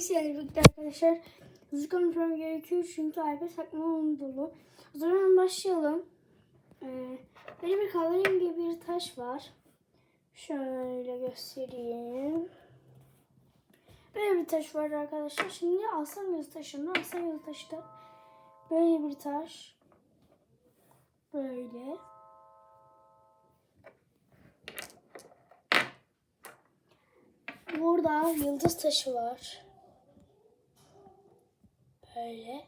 şeyle birlikte arkadaşlar. Hızlı konuşmam gerekiyor çünkü iPad takmam dolu. O zaman başlayalım. Ee, böyle bir kahverengi bir taş var. Şöyle göstereyim. Böyle bir taş var arkadaşlar. Şimdi aslan gözü taşında. Aslan gözü taşı da böyle bir taş. Böyle. Burada yıldız taşı var. Böyle.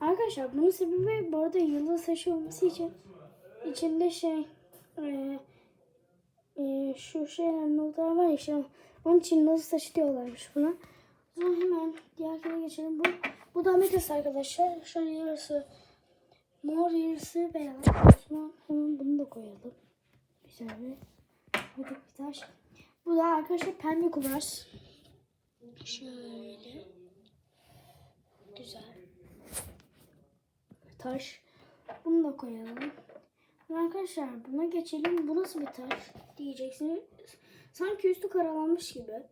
Arkadaşlar bunun sebebi bu arada yıldız taşı olması için içinde şey e, e, şu şeyler notlar var ya işte onun için yıldız taşı diyorlarmış buna. O zaman hemen diğer kere geçelim. Bu, bu da ametis arkadaşlar. Şöyle yarısı mor yarısı beyaz. Hemen bunu da koyalım. Güzel bir bir taş. Bu da arkadaşlar pembe kuvars. Şöyle. Güzel. Taş. Bunu da koyalım. Arkadaşlar buna geçelim. Bu nasıl bir taş diyeceksiniz. Sanki üstü karalanmış gibi.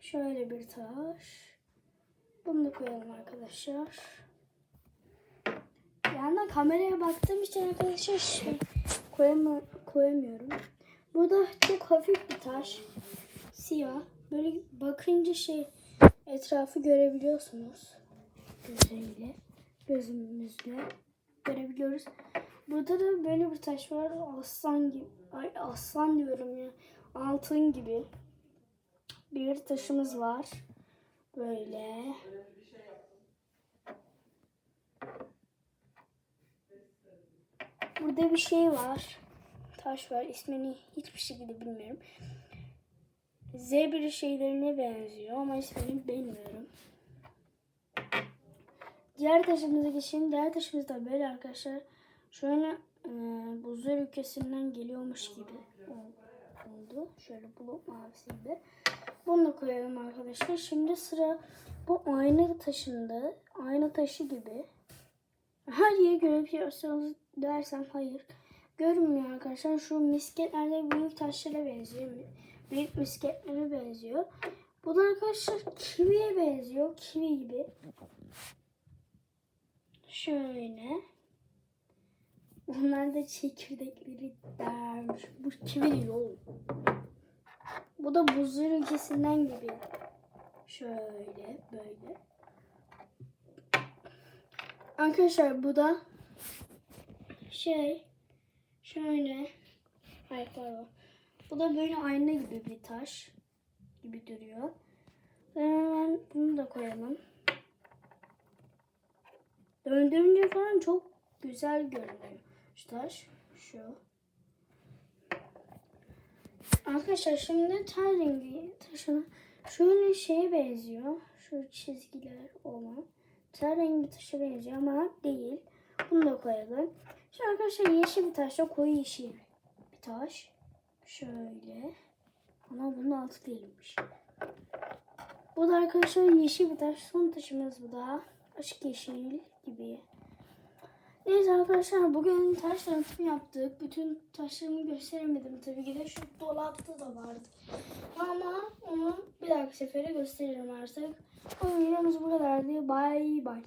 Şöyle bir taş. Bunu da koyalım arkadaşlar. Yandan kameraya baktığım için arkadaşlar şey koyamıyorum. Bu da çok hafif bir taş. Siyah. Böyle bakınca şey etrafı görebiliyorsunuz. Gözüyle. Gözümüzle görebiliyoruz. Burada da böyle bir taş var. Aslan gibi. Ay aslan diyorum ya. Altın gibi. Bir taşımız var. Böyle. Burada bir şey var. Taş var. İsmini hiçbir şekilde bilmiyorum. Zebra şeylerine benziyor ama ismini bilmiyorum. Diğer taşımıza geçelim. Diğer taşımız da böyle arkadaşlar. Şöyle e, buzlar ülkesinden geliyormuş gibi oldu. Şöyle bulut mavisi gibi. Bunu da koyalım arkadaşlar. Şimdi sıra bu ayna taşında. Ayna taşı gibi. Her yeri görebiliyorsanız dersem hayır. Görünmüyor arkadaşlar. Şu misketlerde büyük taşlara benziyor. Büyük misketlere benziyor. Bu da arkadaşlar kiviye benziyor. Kivi gibi. Şöyle. Onlar da çekirdekleri dermiş. Bu kivi değil oğlum. Bu da buzlar ülkesinden gibi. Şöyle böyle. Arkadaşlar bu da şey şöyle Hayır pardon. Bu da böyle ayna gibi bir taş gibi duruyor. Hemen bunu da koyalım. Döndürünce falan çok güzel görünüyor. Şu taş şu. Arkadaşlar şimdi ten rengi taşına şöyle şeye benziyor. Şu çizgiler olan. Ten rengi taşı benziyor ama değil. Bunu da koyalım. Şimdi arkadaşlar yeşil bir taş da koyu yeşil bir taş. Şöyle. Ama bunun altı değilmiş. Bu da arkadaşlar yeşil bir taş. Son taşımız bu da. Açık yeşil gibi. Neyse arkadaşlar bugün taş tanıtımı yaptık. Bütün taşlarımı gösteremedim tabii ki de şu dolapta da vardı. Ama onu bir dahaki sefere gösteririm artık. Bu videomuz bu kadardı. Bye bye.